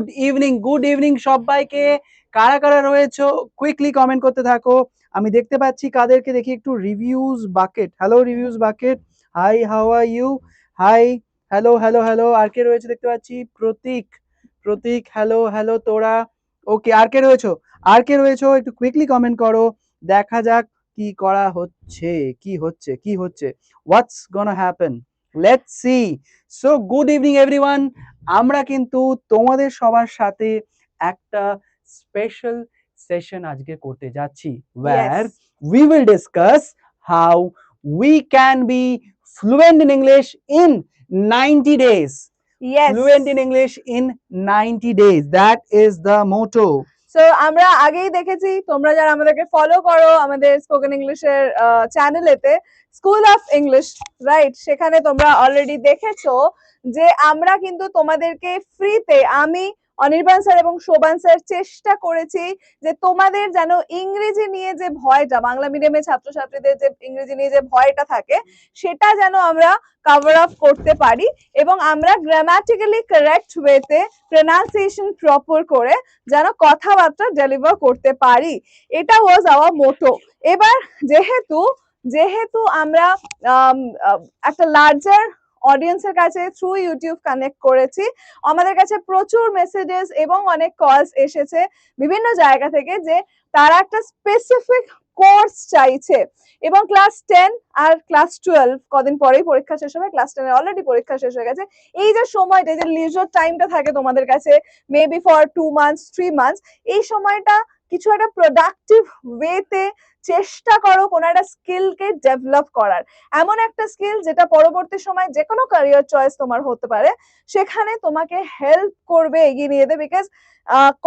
Good evening good evening সবাইকে। কারা কারা রয়েছো কুইকলি কমেন্ট করতে থাকো। আমি দেখতে পাচ্ছি কাদেরকে দেখি একটু reviews bucket hello reviews bucket hi how are you hi hello hello hello আর কে রয়েছে দেখতে পাচ্ছি? প্রতীক। প্রতীক হ্যালো হ্যালো তোরা। ওকে আর কে রয়েছো? আর কে রয়েছো? একটু কুইকলি কমেন্ট করো। দেখা যাক কি করা হচ্ছে, কি হচ্ছে কি হচ্ছে। What's gonna happen let's see so good evening everyone আমরা কিন্তু তোমাদের সবার সাথে একটা স্পেশাল সেশন আজকে করতে যাচ্ছি where we will discuss how we can be fluent in English in 90 days yes fluent in English in 90 days that is the motto So, আমরা আগেই দেখেছি, তোমরা যারা আমাদেরকে ফলো করো আমাদের স্পোকেন ইংলিশের চ্যানেলেতে স্কুল অফ ইংলিশ রাইট সেখানে তোমরা অলরেডি দেখেছ যে আমরা কিন্তু তোমাদেরকে ফ্রিতে আমি অনির্বাণ স্যার এবং শোভান স্যার চেষ্টা করেছি যে তোমাদের যেন ইংরেজি নিয়ে যে ভয়টা, বাংলা মিডিয়ামের ছাত্রছাত্রীদের যে ইংরেজি নিয়ে যে ভয়টা থাকে, সেটা যেন আমরা কভার আপ করতে পারি এবং আমরা গ্রামাটিক্যালি কারেক্ট ওয়েতে প্রনাউন্সিয়েশন প্রপার করে যেন কথাবার্তা ডেলিভার করতে পারি। এটা ওয়াজ আওয়ার মোটো এবার যেহেতু যেহেতু আমরা একটা লার্জার অডিয়েন্সের কাছে থ্রু ইউটিউব কানেক্ট করেছি। আমাদের কাছে প্রচুর মেসেজেস এবং অনেক কলস এসেছে বিভিন্ন জায়গা থেকে যে তারা একটা স্পেসিফিক কোর্স চাইছে। এবং ক্লাস টেন আর ক্লাস টুয়েলভ কদিন পরেই পরীক্ষা শেষ হবে ক্লাস টেনের অলরেডি পরীক্ষা শেষ হয়ে গেছে। এই যে সময়টা যে লিজার টাইমটা থাকে তোমাদের কাছে maybe for two months three months এই সময়টা কিছু একটা প্রোডাক্টিভ ওয়েতে চেষ্টা করো কোনো একটা স্কিলকে ডেভেলপ করার। এমন একটা স্কিল যেটা পরবর্তী সময় যে কোনো ক্যারিয়ার চয়েস তোমার হতে পারে, সেখানে তোমাকে হেল্প করবে এগিয়ে নিয়ে যেতে বিকজ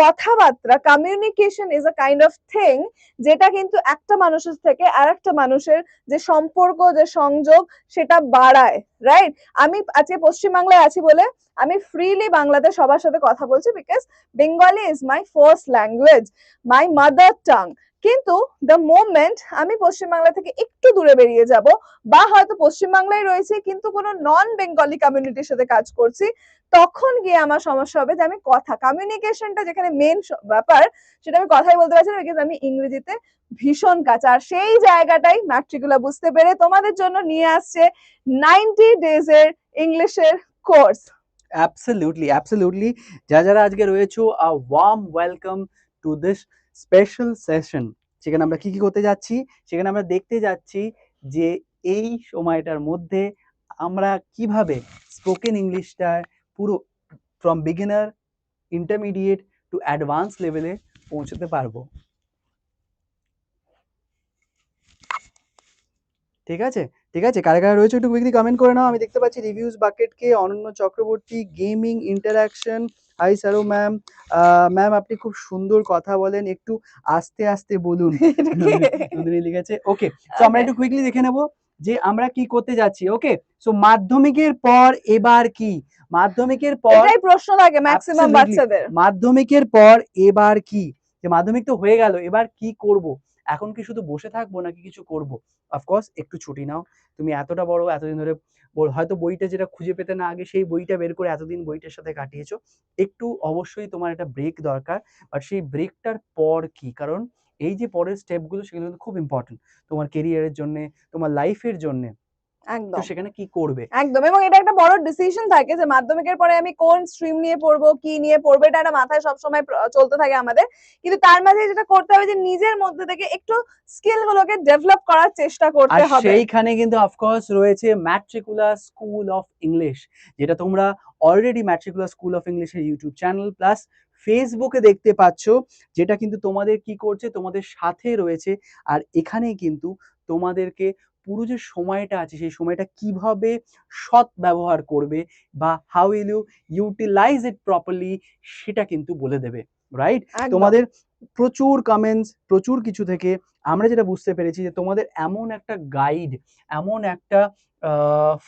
কথাবার্তা communication is a kind of thing যেটা কিন্তু একটা মানুষের থেকে আর একটা মানুষের যে সম্পর্ক, যে সংযোগ, সেটা বাড়ায় রাইট আমি আজকে পশ্চিমবাংলায় আছি বলে আমি ফ্রিলি বাংলাতে সবার সাথে কথা বলছি because Bengali is my first language my mother tongue কিন্তু দ্য মোমেন্ট আমি পশ্চিমবাংলা থেকে একটু দূরে বেরিয়ে যাব বা হয়তো পশ্চিমবাংলায় রয়েছে কিন্তু কোনো নন বেঙ্গলি কমিউনিটির সাথে কাজ করছি তখন গিয়ে আমার সমস্যা হবে যে আমি কথা কমিউনিকেশনটা যেখানে মেন ব্যাপার সেটা আমি কথাই বলতে পারছি না আমি ইংরেজিতে ভীষণ কাঁচা আর সেই জায়গাটাই ম্যাট্রিকুলা বুঝতে পেরে তোমাদের জন্য নিয়ে আসছে নাইনটি ডেজ এর ইংলিশের কোর্স Absolutely, absolutely. যারা যারা আজকে রয়েছো a warm welcome to this special session সেখানে আমরা কি কি করতে যাচ্ছি? সেখানে আমরা দেখতে যাচ্ছি যে এই সময়টার মধ্যে আমরা কীভাবে স্পোকেন ইংলিশটা পুরো from beginner intermediate to advance লেভেলে পৌঁছতে পারব। ঠিক আছে? ঠিক আছে? কারা কারা রয়েছে একটু কুইকলি কমেন্ট করে নাও। আমি দেখতে পাচ্ছি reviews বাকেটকে Ananya Chakraborty gaming interaction hi Saro ma'am ma'am আপনি খুব সুন্দর কথা বলেন। একটু আস্তে আস্তে বলুন। নন্দিনী লিখেছে। ওকে তো আমরা একটু কুইকলি দেখে নেব যে আমরা কি করতে যাচ্ছি। ওকে সো মাধ্যমিকের পর এবার কি? মাধ্যমিকের পর এটাই প্রশ্ন থাকে ম্যাক্সিমাম বাচ্চাদের। মাধ্যমিকের পর এবার কি? যে মাধ্যমিক তো হয়ে গেল এবার কি করব? এখন কি শুধু বসে থাকব নাকি কিছু করব? অফকোর্স একটু ছুটি নাও। তুমি এতটা বড়, এতদিন ধরে হয়তো বইটা যেটা খুঁজে পেতে না আগে সেই বইটা বের করে এতদিন বইটার সাথে কাটিয়েছো। একটু অবশ্যই তোমার একটা ব্রেক দরকার। বাট সেই ব্রেকটার পর কি? কারণ এই যে পরের স্টেপগুলো সেগুলো কিন্তু খুব ইম্পর্টেন্ট তোমার কেরিয়ারের জন্যে, তোমার লাইফের জন্য। একদম। সেখানে কি করবে? একদম এবং এটা একটা বড় ডিসিশন থাকে যে মাধ্যমিকের পরে আমি কোন স্ট্রিম নিয়ে পড়ব কি নিয়ে পড়ব এটা একটা মাথায় সবসময় চলতে থাকে আমাদের। কিন্তু তার মাঝে যেটা করতে হবে যে নিজের মধ্যে থেকে একটু স্কিল গুলোকে ডেভেলপ করার চেষ্টা করতে হবে। সেইখানে কিন্তু অফকোর্স রয়েছে ম্যাট্রিকুলার স্কুল অফ ইংলিশ যেটা তোমরা অলরেডি ম্যাট্রিকুলার স্কুল অফ ইংলিশের ইউটিউব চ্যানেল প্লাস ফেসবুকে দেখতে পাচ্ছ যেটা কিন্তু তোমাদের কি করছে তোমাদের সাথে রয়েছে। আর এখানেই কিন্তু তোমাদেরকে পুরো যে সময়টা আছে, সেই সময়টা কীভাবে সৎ ব্যবহার করবে বা how will you utilize it properly সেটা কিন্তু বলে দেবে। রাইট তোমাদের প্রচুর কমেন্টস প্রচুর কিছু থেকে আমরা যেটা বুঝতে পেরেছি যে তোমাদের এমন একটা গাইড এমন একটা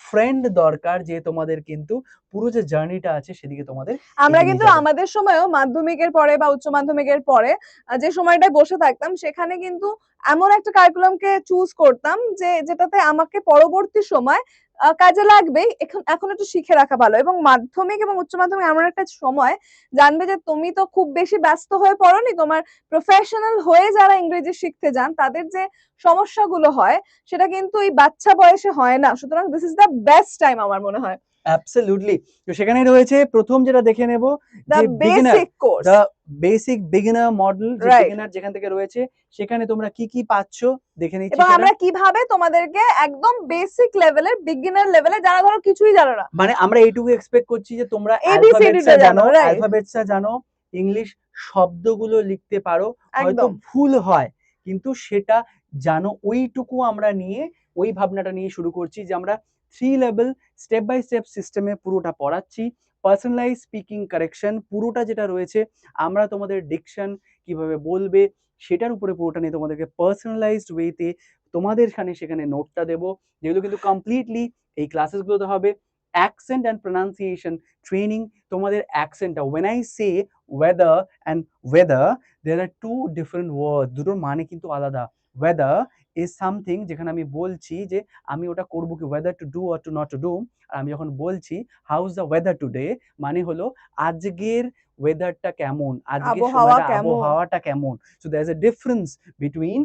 ফ্রেন্ড দরকার যে তোমাদের কিন্তু পুরো যে জার্নিটা আছে সেদিকে তোমাদের আমরা কিন্তু আমাদের সময়ও মাধ্যমিকের পরে বা উচ্চ মাধ্যমিকের পরে যে সময়টায় বসে থাকতাম সেখানে কিন্তু এমন একটা কারিকুলামকে চুজ করতাম যে যেটাতে আমাকে পরবর্তী সময় কাজে লাগবে, এখন এখন একটু শিখে রাখা ভালো। এবং মাধ্যমিক এবং উচ্চ মাধ্যমিক এমন একটা সময় জানবে যে, তুমি তো খুব বেশি ব্যস্ত হয়ে পড়নি। তোমার প্রফেশনাল হয়ে যারা ইংরেজি শিখতে যান, তাদের যে সমস্যাগুলো হয়, সেটা কিন্তু এই বাচ্চা বয়সে হয় না। সুতরাং this is the best time আমার মনে হয়। অ্যাবসলিউটলি তো সেখানে রয়েছে প্রথম যেটা দেখে নেব basic course basic beginner model beginner যেখান থেকে রয়েছে সেখানে তোমরা কি কি পাচ্ছ? দেখে নিচ্ছি এবং আমরা কীভাবে তোমাদেরকে একদম বেসিক লেভেলের বিগিনার লেভেলে যারা ধরো কিছুই জানো না। মানে আমরা এইটুকু এক্সপেক্ট করছি যে তোমরা অ্যালফাবেটসটা জানো, অ্যালফাবেটসটা জানো ইংলিশ শব্দগুলো লিখতে পারো হয়তো ভুল হয় কিন্তু সেটা জানো ওইটুকু আমরা নিয়ে ওই ভাবনাটা নিয়ে শুরু করছি যে আমরা three level step by step সিস্টেমে পুরোটা পড়াচ্ছি। পার্সোনালাইজ স্পিকিং কারেকশন পুরোটা যেটা রয়েছে, আমরা তোমাদের ডিকশন কীভাবে বলবে সেটার উপরে পুরোটা নিয়ে তোমাদেরকে পার্সোনালাইজড ওয়েতে তোমাদের সামনে সেখানে নোটটা দেবো। যেগুলো কিন্তু কমপ্লিটলি এই ক্লাসেসগুলোতে হবে অ্যাকসেন্ট অ্যান্ড প্রনাউন্সিয়েশন ট্রেনিং তোমাদের অ্যাকসেন্টটা when I say weather and whether there are two different word দুটোর মানে কিন্তু আলাদা। ওয়েদার ইজ সামথিং যেখানে আমি বলছি যে আমি ওটা করব কি whether to do or not to do do আর আমি যখন বলছি হাউজ দ্য ওয়েদার টুডে মানে হলো আজকের ওয়েদারটা কেমন? আজকের? আবহাওয়াটা কেমন? So there is a difference between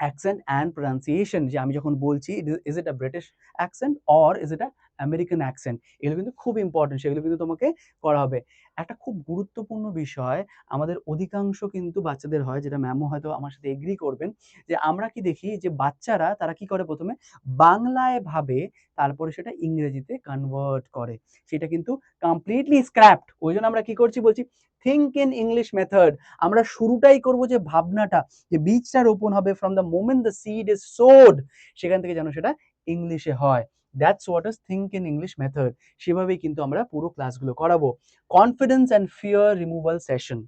accent and pronunciation যে আমি যখন বলছি is it a British accent or is it a American accent এগুলো কিন্তু খুব ইম্পর্টেন্ট সেগুলো কিন্তু তোমাকে করা হবে। একটা খুব গুরুত্বপূর্ণ বিষয়, আমাদের অধিকাংশ কিন্তু বাচ্চাদের হয়, যেটা ম্যামও হয়তো আমার সাথে এগ্রি করবেন, যে আমরা কি দেখি যে বাচ্চারা, তারা কি করে প্রথমে? বাংলায় ভাবে, তারপরে সেটা ইংরেজিতে কনভার্ট করে। সেটা কিন্তু কমপ্লিটলি স্ক্র্যাপড ওই জন্য আমরা কি করছি বলছি থিঙ্ক ইন ইংলিশ মেথড আমরা শুরুটাই করব যে ভাবনাটা, যে বীজটা রোপণ হবে from the moment the seed is sown সেখান থেকে যেন সেটা ইংলিশে হয়। That's what is think in English method সেভাবেই কিন্তু আমরা পুরো ক্লাসগুলো করাবো। Confidence and fear removal session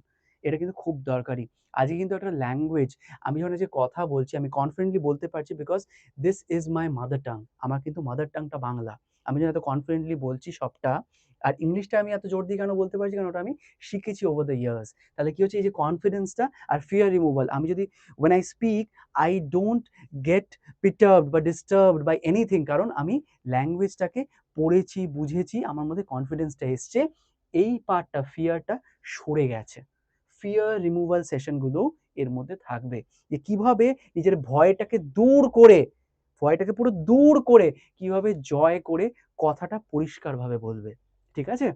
এটা কিন্তু খুব দরকারি। আজকে কিন্তু একটা ল্যাঙ্গুয়েজ আমি যখন যে কথা বলছি, আমি কনফিডেন্টলি বলতে পারছি because this is my mother tongue আমার কিন্তু মাদার টাংটা বাংলা। আমি যখন এত কনফিডেন্টলি বলছি সবটা, আর ইংলিশটা আমি এত জোর দিয়ে কেন বলতে পারছি? কারণ ওটা আমি শিখেছি ওভার দ্য ইয়ার্স তাহলে কি হচ্ছে? এই যে কনফিডেন্সটা আর ফিয়ার রিমুভাল আমি যদি when I speak I don't get perturbed বা ডিস্টার্বড বাই এনিথিং কারণ আমি ল্যাঙ্গুয়েজটাকে পড়েছি, বুঝেছি, আমার মধ্যে কনফিডেন্সটা এসছে, এই পার্টটা ফিয়ারটা সরে গেছে। ফিয়ার রিমুভাল সেশনগুলো এর মধ্যে থাকবে। যে কীভাবে নিজের ভয়টাকে দূর করে, ভয়টাকে পুরো দূর করে কীভাবে জয় করে কথাটা পরিষ্কারভাবে বলবে। ঠিক আছে?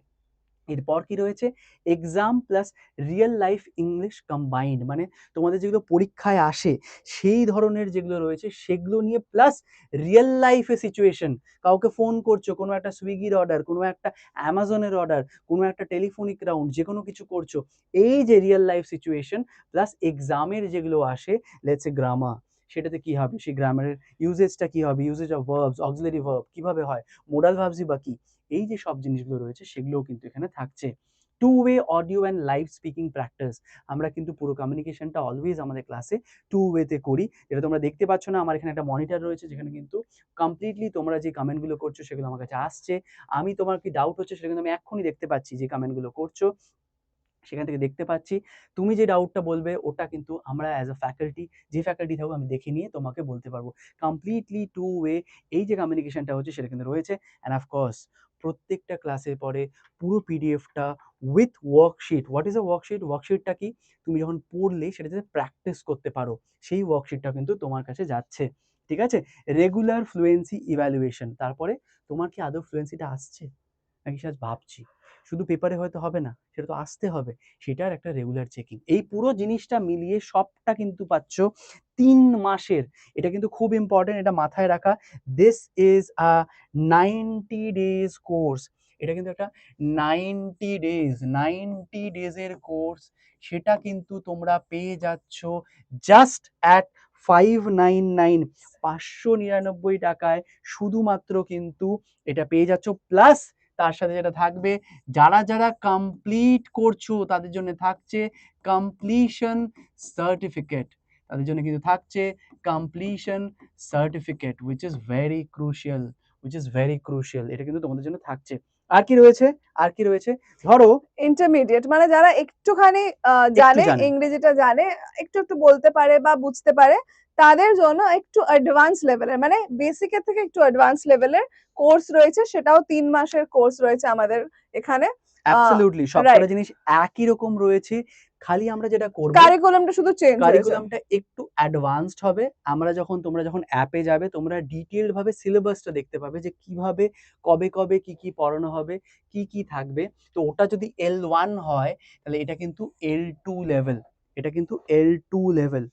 এরপর কি রয়েছে? Exam plus real life English combined মানে তোমাদের যেগুলো পরীক্ষায় আসে, সেই ধরনের যেগুলো রয়েছে, সেগুলো নিয়ে প্লাস রিয়েল লাইফে সিচুয়েশন কাউকে ফোন করছ, কোনো একটা সুইগির অর্ডার কোনো একটা অ্যামাজনের অর্ডার কোনো একটা টেলিফোনিক রাউন্ড যে কোনো কিছু করছ, এই যে রিয়েল লাইফ সিচুয়েশন প্লাস এক্সামের যেগুলো আসে লেটস এ গ্রামার সেটাতে কি হবে? সেই গ্রামারের ইউজেজটা কি হবে? Usage of verbs auxiliary verb কীভাবে হয়? মোডাল ভার্বসই বা কি? এই যে সব জিনিসগুলো রয়েছে সেগুলোও কিন্তু এখানে থাকছে। Two way audio and live speaking practice আমরা কিন্তু পুরো কমিউনিকেশনটা অলওয়েজ আমাদের ক্লাসে টু ওয়েতে করি। যেটা তোমরা দেখতে পাচ্ছ না, আমার এখানে একটা মনিটর রয়েছে যেখানে কিন্তু কমপ্লিটলি তোমরা যে কমেন্টগুলো করছ সেগুলো আমার কাছে আসছে। আমি তোমার কি ডাউট হচ্ছে সেটা কিন্তু আমি এক্ষুনি দেখতে পাচ্ছি যে কমেন্টগুলো করছ। সেখান থেকে দেখতে পাচ্ছি। তুমি যে ডাউটটা বলবে, ওটা কিন্তু আমরা অ্যাজ আ ফ্যাকাল্টি যে ফ্যাকাল্টি থাকব আমি দেখে নিয়ে তোমাকে বলতে পারব। কমপ্লিটলি টু ওয়ে এই যে কমিউনিকেশনটা হচ্ছে সেটা কিন্তু রয়েছে। অ্যান্ড অফকোর্স প্রত্যেকটা ক্লাসের পরে পুরো পিডিএফটা with worksheet what is a worksheet ওয়ার্কশিটটা কি? তুমি যখন পড়লে সেটা যাতে প্র্যাকটিস করতে পারো। সেই ওয়ার্কশিটটা কিন্তু তোমার কাছে যাচ্ছে। ঠিক আছে? রেগুলার ফ্লুয়েন্সি ইভ্যালুয়েশন তারপরে তোমার কি আদৌ ফ্লুয়েন্সিটা আসছে? নাকি সাজ ভাবছি? শুধু পেপারে হয়তো হবে না, সেটা তো আসতে হবে। সেটার একটা রেগুলার চেকিং এই পুরো জিনিসটা মিলিয়ে সবটা কিন্তু পাচ্ছ তিন মাসের। এটা কিন্তু খুব ইম্পর্টেন্ট এটা মাথায় রাখা। This is a ninety days course এটা কিন্তু একটা নাইনটি ডেজ নাইনটি ডেজের কোর্স সেটা কিন্তু তোমরা পেয়ে যাচ্ছ just at five nine nine পাঁচশো নিরানব্বই টাকায় শুধুমাত্র কিন্তু এটা পেয়ে যাচ্ছ। প্লাস তার সাথে যেটা থাকবে যারা যারা কমপ্লিট করছ তাদের জন্য থাকছে কমপ্লিশন সার্টিফিকেট তাদের জন্য কিন্তু থাকছে completion certificate which is very crucial which is very crucial এটা কিন্তু তোমাদের জন্য থাকছে। আর কি রয়েছে? আর কি রয়েছে? ধরো ইন্টারমিডিয়েট মানে যারা একটুখানি জানে। ইংরেজিটা জানে একটু একটু বলতে পারে বা বুঝতে পারে তাদের জন্য একটু অ্যাডভান্স লেভেলের মানে বেসিকের থেকে একটু অ্যাডভান্স লেভেলের কোর্স রয়েছে সেটাও তিন মাসের কোর্স রয়েছে আমাদের এখানে। অ্যাবসলিউটলি. সবকটা জিনিস একই রকম রয়েছে খালি আমরা যেটা করব কারিকুলামটা শুধু চেঞ্জ কারিকুলামটা একটু অ্যাডভান্সড হবে আমরা যখন তোমরা যখন অ্যাপে যাবে তোমরা ডিটেইলড ভাবে সিলেবাসটা দেখতে পাবে যে কীভাবে কবে কবে কি কি পড়ানো হবে কি কি থাকবে। তো ওটা যদি এল ওয়ান হয় তাহলে এটা কিন্তু এল টু লেভেল এটা কিন্তু এল টু লেভেল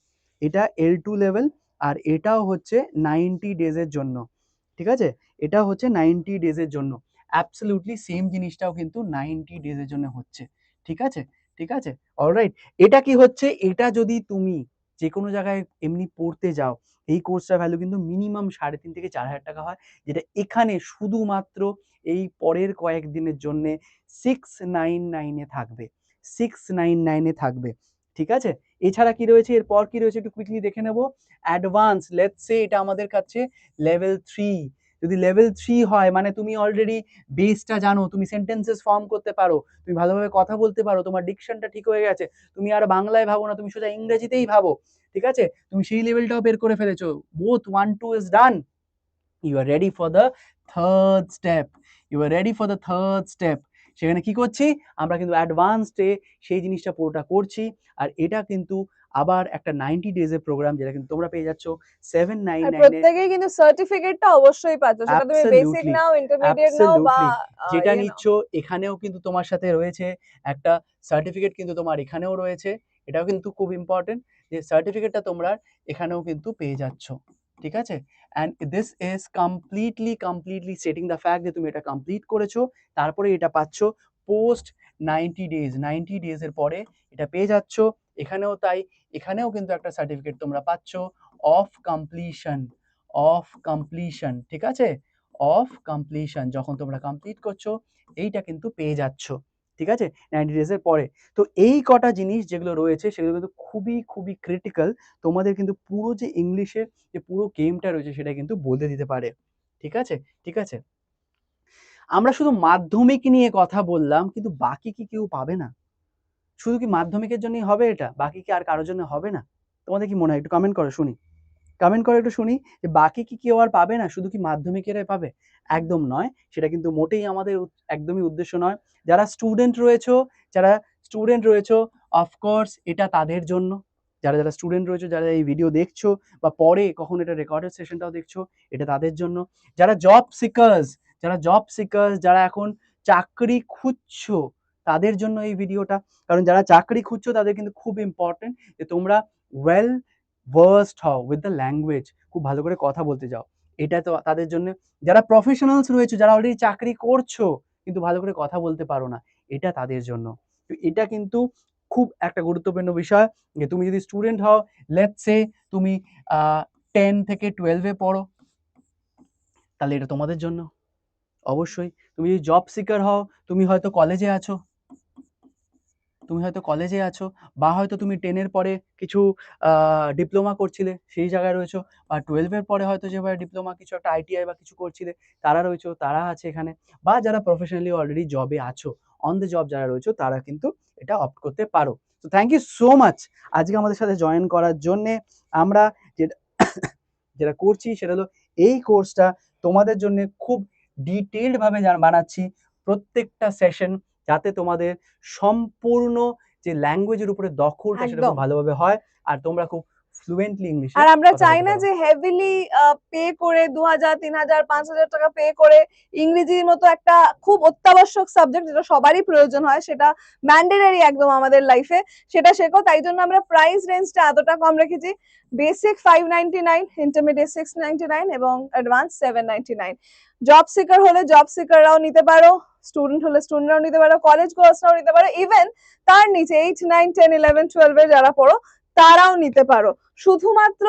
এটা এল টু লেভেল আর এটাও হচ্ছে নাইনটি ডেজের জন্য, ঠিক আছে? এটা হচ্ছে নাইনটি ডেজের জন্য। অ্যাবসলিউটলি সেম জিনিসটাও কিন্তু নাইনটি ডেজের জন্য হচ্ছে, ঠিক আছে? ঠিক আছে? অলরাইট এটা কি হচ্ছে? এটা যদি তুমি যে কোনো জায়গায় এমনি পড়তে যাও, এই কোর্সটার ভ্যালু কিন্তু মিনিমাম সাড়ে তিন থেকে চার হাজার টাকা হয়, যেটা এখানে শুধুমাত্র এই পরের কয়েকদিনের জন্যে সিক্স নাইন নাইনে থাকবে সিক্স নাইন নাইনে থাকবে। ঠিক আছে? এছাড়া কি রয়েছে? এরপর কি রয়েছে? একটু কুইকলি দেখে নেব। অ্যাডভান্স লেটস সে এটা আমাদের কাছে লেভেল থ্রি যদি লেভেল থ্রি হয় মানে তুমি অলরেডি বেসটা জানো, তুমি সেন্টেন্সেস ফর্ম করতে পারো, তুমি ভালোভাবে কথা বলতে পারো, তোমার ডিকশনটা ঠিক হয়ে গেছে, তুমি আর বাংলায় ভাবো না, তুমি সোজা ইংরেজিতেই ভাবো, ঠিক আছে? তুমি সেই লেভেলটাও বের করে ফেলেছো। Both one two is done you are ready for the third step you are ready for the third step সেখানে কি করছি? আমরা কিন্তু অ্যাডভান্সডে সেই জিনিসটা পুরোটা করছি। আর এটা কিন্তু আবার একটা নাইনটি ডেজের প্রোগ্রাম যেটা কিন্তু তোমরা পেয়ে যাচ্ছ। সেভেন নাইন আর নাইনে প্রত্যেকেই কিন্তু সার্টিফিকেটটা অবশ্যই পাচ্ছ। সেটা তুমি বেসিক নাও ইন্টারমিডিয়েট নাও বা যেটা। নিচ্ছ এখানেও কিন্তু তোমার সাথে রয়েছে একটা সার্টিফিকেট কিন্তু তোমার এখানেও রয়েছে। এটাও কিন্তু খুব ইম্পর্টেন্ট যে সার্টিফিকেটটা তোমরা এখানেও কিন্তু পেয়ে যাচ্ছ। ঠিক আছে? And this is completely completely setting the fact যে তুমি এটা কমপ্লিট করেছ, তারপরে এটা পাচ্ছ পোস্ট নাইনটি ডেজ নাইনটি ডেজের পরে এটা পেয়ে যাচ্ছ। এখানেও তাই, এখানেও কিন্তু একটা সার্টিফিকেট তোমরা পাচ্ছ অফ কমপ্লিশন অফ কমপ্লিশন ঠিক আছে? অফ কমপ্লিশন যখন তোমরা কমপ্লিট করছ, এইটা কিন্তু পেয়ে যাচ্ছ। ঠিক আছে? নাইনটি ডেজের পরে। তো এই কটা জিনিস যেগুলো রয়েছে, সেগুলো কিন্তু খুবই খুবই ক্রিটিক্যাল তোমাদের কিন্তু পুরো যে ইংলিশের যে পুরো গেমটা রয়েছে, সেটা কিন্তু বলতে দিতে পারে। ঠিক আছে? ঠিক আছে? আমরা শুধু মাধ্যমিক নিয়ে কথা বললাম, কিন্তু বাকি কি কেউ পাবে না? শুধু কি মাধ্যমিকের জন্যই হবে এটা? বাকি কি আর কারোর জন্য হবে না? তোমাদের কি মনে হয়? একটু কমেন্ট করো, শুনি। কমেন্ট করে একটু শুনি যে বাকি কি কেউ আর পাবে না? শুধু কি মাধ্যমিকেরাই পাবে? একদম নয়। সেটা কিন্তু মোটেই আমাদের একদমই উদ্দেশ্য নয়। যারা স্টুডেন্ট রয়েছো, যারা স্টুডেন্ট রয়েছো অফকোর্স এটা তাদের জন্য। যারা যারা স্টুডেন্ট রয়েছে, যারা এই ভিডিও দেখছ বা পরে কখন এটা রেকর্ডেড সেশনটাও দেখছ, এটা তাদের জন্য। যারা জব সিকার্স যারা জব সিকার্স যারা এখন চাকরি খুঁজছো, তাদের জন্য এই ভিডিওটা কারণ যারা চাকরি খুঁজছো, তাদের কিন্তু খুব ইম্পর্টেন্ট যে তোমরা ওয়েল ভার্সড হও উইথ দ্য ল্যাঙ্গুয়েজ খুব ভালো করে কথা বলতে যাও। এটা তো তাদের জন্য, যারা প্রফেশনালস রয়েছে, যারা অলরেডি চাকরি করছ, কিন্তু ভালো করে কথা বলতে পারো না, এটা তাদের জন্য। তো এটা কিন্তু খুব একটা গুরুত্বপূর্ণ বিষয় যে তুমি যদি স্টুডেন্ট হও লেটস সে তুমি টেন থেকে টুয়েলভে পড়ো, তাহলে এটা তোমাদের জন্য। অবশ্যই, তুমি যদি জব সিকার হও, তুমি হয়তো কলেজে আছো তুমি হয়তো কলেজে আছো বা হয়তো তুমি টেনের পরে কিছু ডিপ্লোমা করছিলে, সেই জায়গায় রয়েছো বা টুয়েলভের পরে হয়তো যেভাবে ডিপ্লোমা কিছু একটা আইটিআই বা কিছু করছিলে, তারা রয়েছো, তারা আছে এখানে বা যারা প্রফেশনালি অলরেডি জবে আছো অন দ্য জব যারা রয়েছো, তারা কিন্তু এটা অপ্ট করতে পারো। তো থ্যাংক ইউ সো মাচ আজকে আমাদের সাথে জয়েন করার জন্যে। আমরা যেটা যেটা করছি সেটা হলো এই কোর্সটা তোমাদের জন্য খুব ডিটেলড ভাবে বানাচ্ছি। প্রত্যেকটা সেশন যাতে তোমাদের সম্পূর্ণ যে ল্যাঙ্গুয়েজের উপরে দখলটা সেটা খুব ভালোভাবে হয়। আর তোমরা খুব ফ্লুয়েন্টলি ইংলিশ আর আমরা চাই না যে হেভিলি পে করে হাজার তিন হাজার পাঁচ হাজার টাকা পে করে ইংরেজির মতো একটা খুব অত্যাবশ্যক সাবজেক্ট যেটা সবারই প্রয়োজন হয় সেটা ম্যান্ডেটারি একদম আমাদের লাইফে সেটা শেখো। তাই জন্য আমরা প্রাইস রেঞ্জটা এতটা কম রেখেছি। Basic five ninety nine intermediate six ninety nine এবং advance seven ninety nine job seeker হলে জব সিকাররাও নিতে পারো স্টুডেন্ট হলে স্টুডেন্টরাও নিতে পারো কলেজ কোর্সরাও নিতে পারো। ইভেন তার নিচে এইট নাইন টেন ইলেভেন টুয়েলভে যারা পড়ো তারাও নিতে পারো। শুধুমাত্র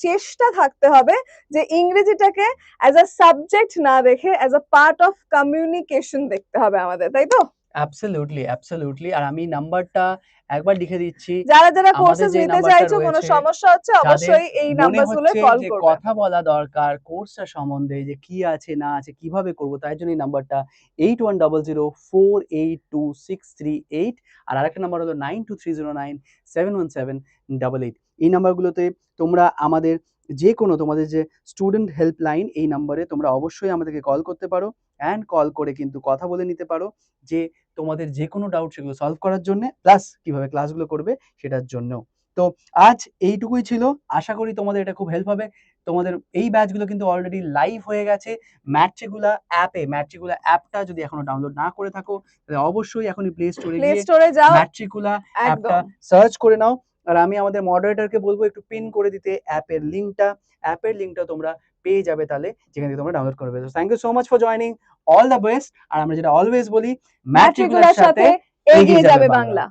চেষ্টা থাকতে হবে যে ইংরেজিটাকে অ্যাজ আ সাবজেক্ট না দেখে as a part of communication দেখতে হবে আমাদের, তাই তো? অ্যাবসলিউটলি অ্যাবসলিউটলি আর আমি নাম্বারটা একবার লিখে দিচ্ছি। যারা যারা কোর্সেস নিতে চাইছো কোনো সমস্যা হচ্ছে অবশ্যই এই নাম্বারগুলো কল করবে। কথা বলা দরকার কোর্সটা সম্বন্ধে যে কি আছে না আছে কীভাবে করব তাই জন্য এই নাম্বারটা eight one double zero four eight two six three eight আর আরেকটা নাম্বার হলো nine two three zero nine seven one seven double eight এই নাম্বারগুলোতে তোমরা আমাদের যে কোনো তোমাদের যে স্টুডেন্ট হেল্পলাইন এই নাম্বারে তোমরা অবশ্যই আমাদেরকে কল করতে পারো। অ্যান্ড কল করে কিন্তু কথা বলে নিতে পারো যে তোমাদের যে কোনো ডাউট সেগুলো সলভ করার জন্য প্লাস কীভাবে ক্লাসগুলো করবে সেটার জন্য তো আজ এইটুকুই ছিল। আশা করি তোমাদের এটা খুব হেল্প হবে। তোমাদের এই ব্যাচগুলো কিন্তু অলরেডি লাইভ হয়ে গেছে। ম্যাট্রিকুলা অ্যাপে ম্যাট্রিকুলা অ্যাপটা যদি এখনও ডাউনলোড না করে থাকো তাহলে অবশ্যই এখনই প্লে স্টোরে গিয়ে স্টোরে যাও। ম্যাট্রিকুলা অ্যাপটা সার্চ করে নাও। আর আমি আমাদের মডারেটরকে বলব একটু পিন করে দিতে অ্যাপের লিঙ্কটা অ্যাপের লিঙ্কটা তোমরা পেয়ে যাবে তাহলে যেখান থেকে তোমরা ডাউনলোড করবে। তো thank you so much for joining all the best আর আমরা যেটা অলওয়েজ বলি ম্যাট্রিকুলার সাথে এগিয়ে যাবে বাংলা।